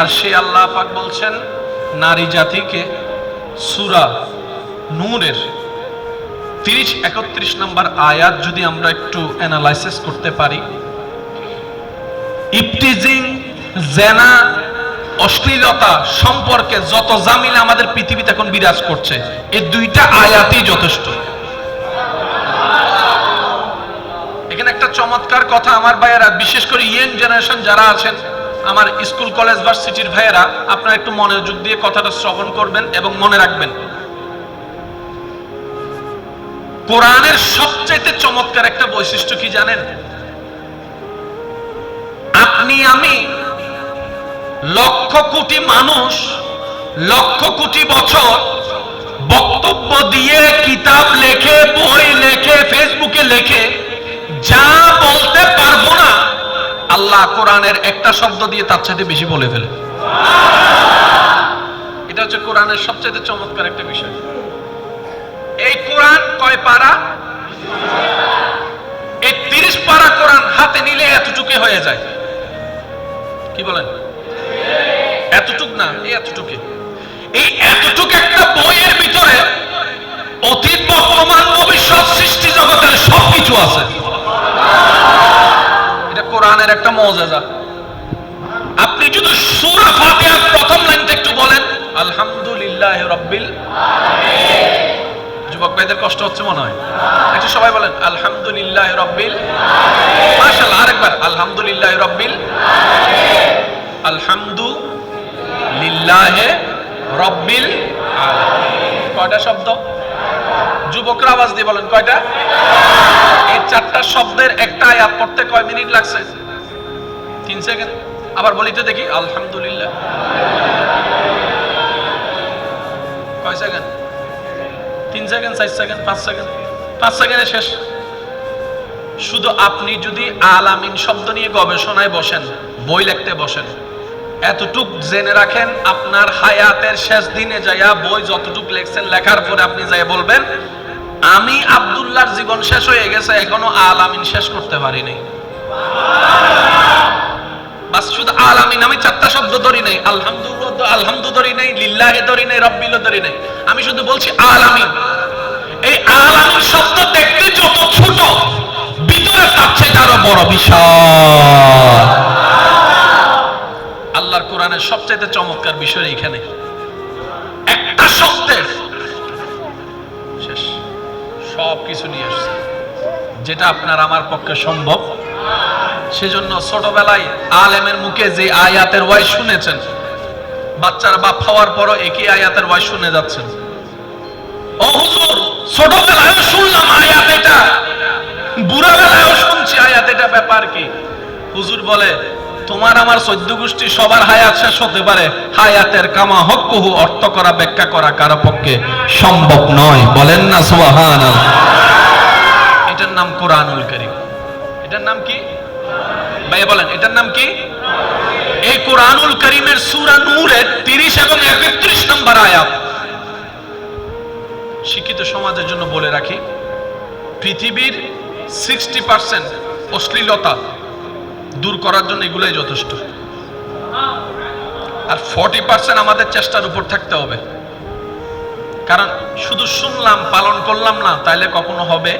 আর সে আল্লাহ পাক বলছেন, নারী জাতিকে সুরা নূরের তিরিশ, একত্রিশ নম্বর আয়াত যদি আমরা একটু অ্যানালাইসিস করতে পারি। ইপটিজিং, জেনা, অশ্লীলতা সম্পর্কে যত জামিলা আমাদের পৃথিবীতে এখন বিরাজ করছে, এই দুইটা আয়াতই যথেষ্ট। এখানে একটা চমৎকার কথা আমার ভাইয়েরা, বিশেষ করে ইয়ং জেনারেশন যারা আছেন আমার স্কুল কলেজ ভার্সিটির ভাইয়েরা, আপনারা একটু মনোযোগ দিয়ে কথাটা শ্রবণ করবেন এবং মনে রাখবেন। কোরআনের সবচাইতে চমৎকার একটা বৈশিষ্ট্য কি জানেন? আপনি, আমি লক্ষ কোটি মানুষ, লক্ষ কোটি বছর বক্তব্য দিয়ে কিতাব লেখে, বই লেখে, ফেসবুকে লেখে আল্লাহ কোরআনের একটা শব্দ দিয়ে তার চাইতে বেশি বলে ফেলে। এটা হচ্ছে কোরআনের সবচেয়ে চমৎকার একটা বিষয়। এই কোরআন কয় পারা? এই তিরিশ পারা কোরআন হাতে নিলে এতটুকু হয়ে যায়। কি বলেন? এতটুক না, এই এতটুকু। এই এতটুক একটা বইয়ের ভিতরে অতীত বর্তমান ভবিষ্যৎ সৃষ্টি জগতের সবকিছু আছে। কোরআনের একটা মজাজা। আপনি যদি সূরা ফাতিহার প্রথম লাইনটা একটু বলেন, আলহামদুলিল্লাহ রাব্বিল যুবক ভাইদের কষ্ট হচ্ছে মনে হয়। একটু সবাই বলেন, আলহামদুলিল্লাহ রাব্বিল মাশাআল্লাহ, আরেকবার, আলহামদুলিল্লাহ রব্বিল আলহামদু লিল্লাহে রব্বিল। কয়টা শব্দ? যুবকরা আওয়াজ দিয়ে বলেন, কয়টা? এই চারটা শব্দের একটা আয়াত পড়তে কয় মিনিট লাগছে? তিন সেকেন্ড। আবার বলি তো দেখি, আলহামদুলিল্লাহ। কয় সেকেন্ড? তিন সেকেন্ড, চার সেকেন্ড, পাঁচ সেকেন্ড? পাঁচ সেকেন্ডে শেষ। শুধু আপনি যদি আলামিন শব্দ নিয়ে গবেষণায় বসেন, বই লিখতে বসেন এতটুক জেনে রাখেন, আপনার হায়াতের শেষ দিনে যাইয়া বই যতটুক লেখছেন, লেখার পরে আপনি যাই বলবেন, আমি আব্দুল্লাহর জীবন শেষ হয়ে গেছে, এখনও আলামিন শেষ করতে পারিনি বাস, শুধু আলামিন, আমি চারটা শব্দ ধরি নাই, আলহামদুলিল্লাহ আলহামদু ধরি নাই, লিল্লাহে ধরি নাই রব্বিল ধরি নাই। আমি শুধু বলছি আল আলামিন। এই আল আলামিন শব্দ দেখতে যত ছোট, ভিতরে তার চেয়ে আরও বড় আল্লাহর কোরআনের সবচেয়ে চমৎকার বিষয় এখানে একটা শব্দের শেষ। সব কিছু নিয়ে আসছে। যেটা আপনার আমার পক্ষে সম্ভব। সেজন্য ছোটবেলায় আলেমের মুখে যে আয়াতের ওয়াই শুনেছেন, বাচ্চারা বাপ হওয়ার পরও একই আয়াতের ওয়াই শুনে যাচ্ছেন। ছোটবেলায় শুনলাম আয়াত এটা। বুড়া বেলায়ও শুনছি আয়াত এটা। ব্যাপার কি? হুজুর বলে তোমার আমার চোদ্দ গোষ্ঠী সবার হায়াত শেষ হতে পারে। হায়াতের কামা হক্কুহু অর্থ করা, ব্যাখ্যা করা কারও পক্ষে সম্ভব নয়? বলেন না সুবহান এটার নাম কোরআনুল করিম। এটার নাম কি? ভাই, বলেন, এটার নাম কি? এই কোরআনুল করিমের সূরা নূরের 30 এবং 31 নম্বর আয়াত। শিক্ষিত সমাজের জন্য বলে রাখি, পৃথিবীর সিক্সটি পার্সেন্ট অশ্লীলতা দূর করার জন্য এগুলোই যথেষ্ট। আর ফর্টি পার্সেন্ট আমাদের চেষ্টার উপর থাকতে হবে। কারণ শুধু শুনলাম, পালন করলাম না, তাইলে কখনো হবে?